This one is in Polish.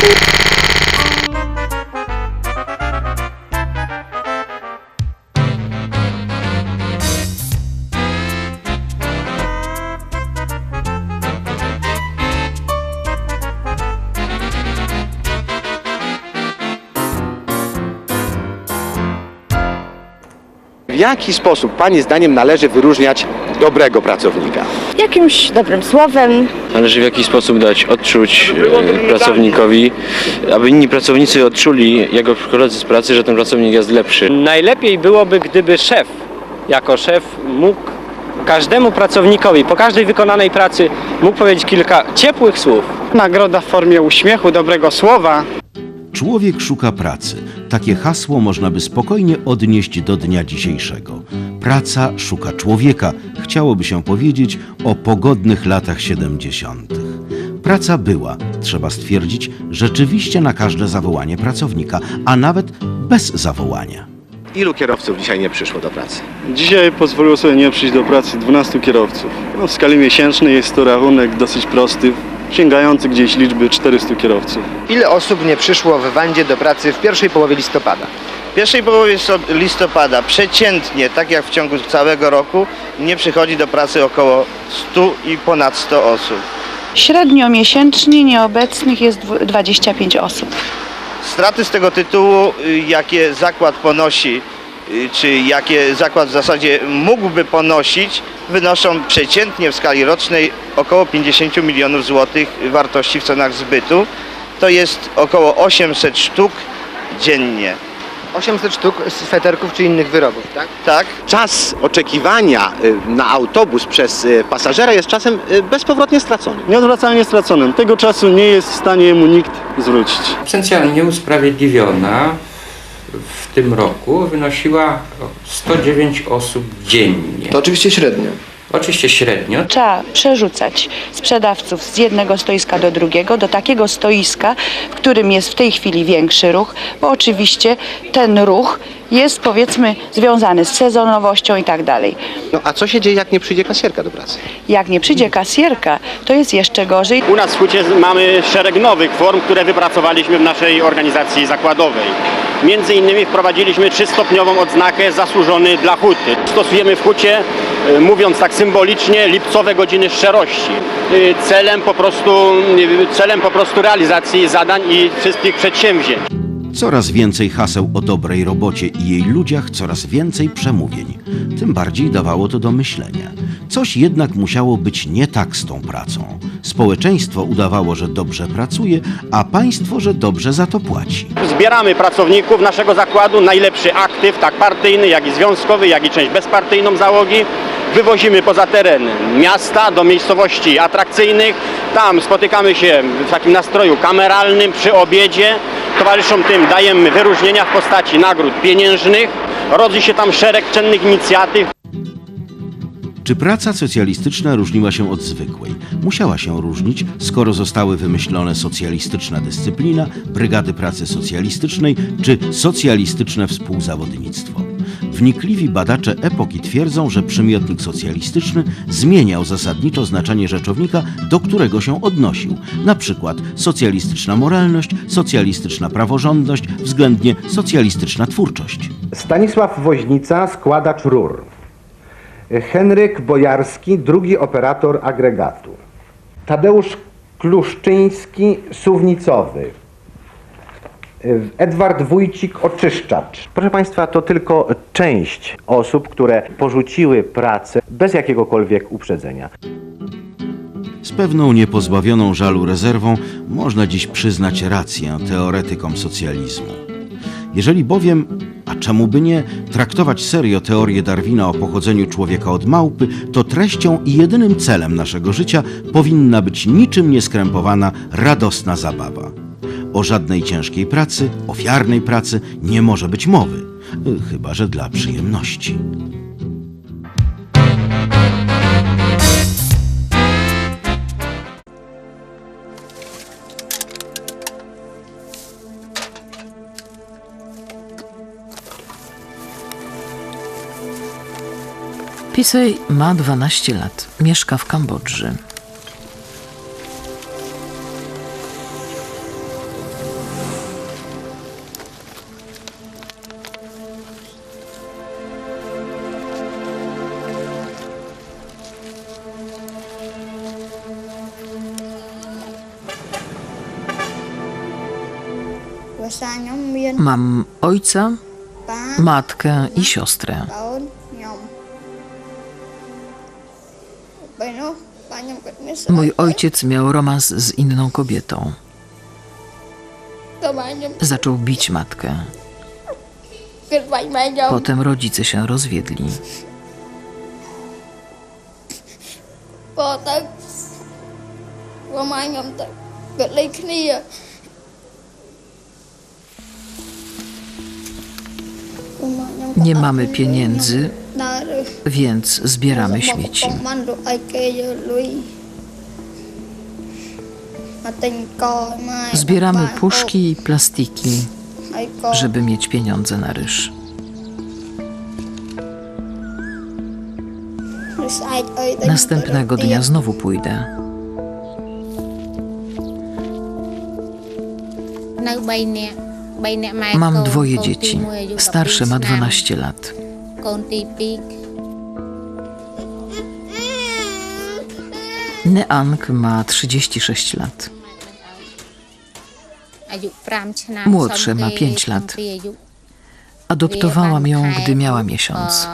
W jaki sposób Pani zdaniem należy wyróżniać dobrego pracownika? Jakimś dobrym słowem, Należy w jakiś sposób dać odczuć e, pracownikowi, aby inni pracownicy odczuli, jego koledzy z pracy, że ten pracownik jest lepszy. Najlepiej byłoby, gdyby szef, jako szef, mógł każdemu pracownikowi po każdej wykonanej pracy mógł powiedzieć kilka ciepłych słów. Nagroda w formie uśmiechu, dobrego słowa. Człowiek szuka pracy. Takie hasło można by spokojnie odnieść do dnia dzisiejszego. Praca szuka człowieka, chciałoby się powiedzieć o pogodnych latach 70. Praca była, trzeba stwierdzić, rzeczywiście na każde zawołanie pracownika, a nawet bez zawołania. Ilu kierowców dzisiaj nie przyszło do pracy? Dzisiaj pozwoliło sobie nie przyjść do pracy 12 kierowców. No, w skali miesięcznej jest to rachunek dosyć prosty, sięgający gdzieś liczby 400 kierowców. Ile osób nie przyszło w Wandzie do pracy w pierwszej połowie listopada? W pierwszej połowie listopada przeciętnie, tak jak w ciągu całego roku, nie przychodzi do pracy około 100 i ponad 100 osób. średnio miesięcznie nieobecnych jest dwu- 25 osób. Straty z tego tytułu, y, jakie zakład ponosi, czy jakie zakład w zasadzie mógłby ponosić, wynoszą przeciętnie w skali rocznej około 50 milionów złotych wartości w cenach zbytu. To jest około 800 sztuk dziennie. 800 sztuk sweterków czy innych wyrobów, tak? Tak? Czas oczekiwania y, na autobus przez y, pasażera jest czasem y, bezpowrotnie stracony. Nieodwracalnie straconym. Tego czasu nie jest w stanie mu nikt zwrócić. Potencjalnie usprawiedliwiona w tym roku wynosiła 109 osób dziennie. To oczywiście średnio. Oczywiście średnio. Trzeba przerzucać sprzedawców z jednego stoiska do drugiego, do takiego stoiska, w którym jest w tej chwili większy ruch, bo oczywiście ten ruch jest powiedzmy związany z sezonowością i tak dalej. No a co się dzieje, jak nie przyjdzie kasjerka do pracy? Jak nie przyjdzie kasjerka, to jest jeszcze gorzej. U nas w Hucie mamy szereg nowych form, które wypracowaliśmy w naszej organizacji zakładowej. Między innymi wprowadziliśmy trzystopniową odznakę zasłużony dla huty. Stosujemy w hucie, y, mówiąc tak symbolicznie, lipcowe godziny szczerości. Y, Celem po prostu, y, celem po prostu realizacji zadań i wszystkich przedsięwzięć. Coraz więcej haseł o dobrej robocie i jej ludziach, coraz więcej przemówień. Tym bardziej dawało to do myślenia. Coś jednak musiało być nie tak z tą pracą. Społeczeństwo udawało, że dobrze pracuje, a państwo, że dobrze za to płaci. Zbieramy pracowników naszego zakładu, najlepszy aktyw, tak partyjny, jak i związkowy, jak i część bezpartyjną załogi. Wywozimy poza teren miasta, do miejscowości atrakcyjnych. Tam spotykamy się w takim nastroju kameralnym przy obiedzie. Towarzyszą tym dajemy wyróżnienia w postaci nagród pieniężnych. Rodzi się tam szereg cennych inicjatyw. Czy praca socjalistyczna różniła się od zwykłej? Musiała się różnić, skoro zostały wymyślone socjalistyczna dyscyplina, brygady pracy socjalistycznej czy socjalistyczne współzawodnictwo. Wnikliwi badacze epoki twierdzą, że przymiotnik socjalistyczny zmieniał zasadniczo znaczenie rzeczownika, do którego się odnosił. Na przykład socjalistyczna moralność, socjalistyczna praworządność, względnie socjalistyczna twórczość. Stanisław Woźnica, składacz rur. Henryk Bojarski, drugi operator agregatu. Tadeusz Kluszczyński, suwnicowy. Edward Wójcik, oczyszczacz. Proszę Państwa, to tylko część osób, które porzuciły pracę bez jakiegokolwiek uprzedzenia. Z pewną niepozbawioną żalu rezerwą można dziś przyznać rację teoretykom socjalizmu. Jeżeli bowiem, a czemu by nie, traktować serio teorię Darwina o pochodzeniu człowieka od małpy, to treścią i jedynym celem naszego życia powinna być niczym nieskrępowana, radosna zabawa. O żadnej ciężkiej pracy, ofiarnej pracy nie może być mowy, chyba że dla przyjemności. Pisej ma 12 lat. Mieszka w Kambodży. Mam ojca, ប៉ា matkę i siostrę. កូនខ្ញុំពេលនោះប៉ាខ្ញុំគាត់មានស្រី Mój ojciec miał romans z inną kobietą. ក៏ម៉ែខ្ញុំ Zaczął bić matkę. គិតបាច់ម៉ែខ្ញុំ Potem rodzice się rozwiedli. ក៏ទៅក៏ម៉ែខ្ញុំទៅគាត់លេងគ្នា Nie mamy pieniędzy, więc zbieramy śmieci. Zbieramy puszki i plastiki, żeby mieć pieniądze na ryż. Następnego dnia znowu pójdę. Nagbajnie. Mam dwoje dzieci. Starszy ma 12 lat. Neang ma 36 lat. Młodszy ma 5 lat. Adoptowałam ją, gdy miała miesiąc.